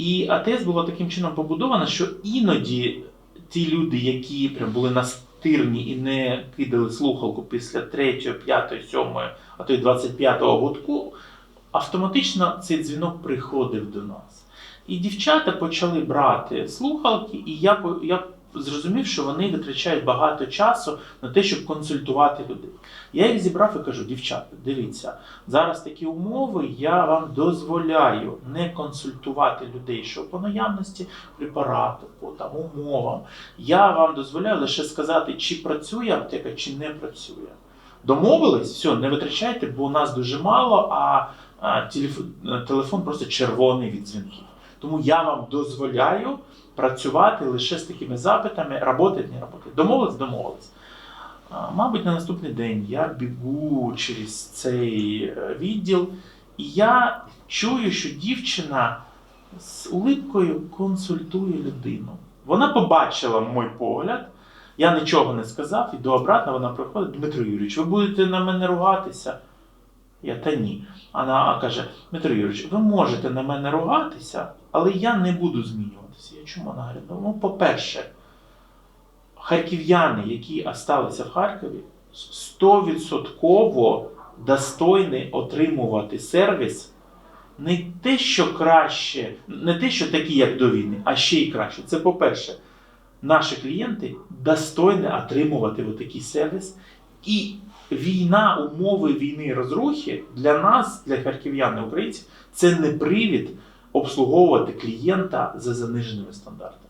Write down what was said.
І АТС була таким чином побудована, що іноді ті люди, які прям були настирні і не кидали слухалку після 3, 5, 7, а то й 25 гудку, автоматично цей дзвінок приходив до нас. І дівчата почали брати слухалки, і я, я зрозумів, що вони витрачають багато часу на те, щоб консультувати людей. Я їх зібрав і кажу: дівчата, дивіться, зараз такі умови, я вам дозволяю не консультувати людей, що по наявності препарату, по там умовам. Я вам дозволяю лише сказати, чи працює аптека, чи не працює. Домовились, все, не витрачайте, бо у нас дуже мало, а, телефон просто червоний від дзвінків. Тому я вам дозволяю працювати лише з такими запитами, работать, не работать. Домовились, домовились. Мабуть, на наступний день я бігу через цей е, відділ, і я чую, що дівчина з улипкою консультує людину. Вона побачила мій погляд. Я нічого не сказав, іду обратно, вона приходить. Дмитро Юрійович, ви будете на мене ругатися? Я та ні. Вона каже: Дмитро Юрійович, ви можете на мене ругатися, але я не буду змінюватися. Я чому вона говорить? Ну, по-перше, харків'яни, які осталися в Харкові, 100% достойні отримувати сервіс не те, що краще, не те, що такі, як до війни, а ще й краще. Це по-перше, наші клієнти достойні отримувати такий сервіс. І війна, умови війни розрухи для нас, для харків'ян і українців, це не привід обслуговувати клієнта за заниженими стандартами.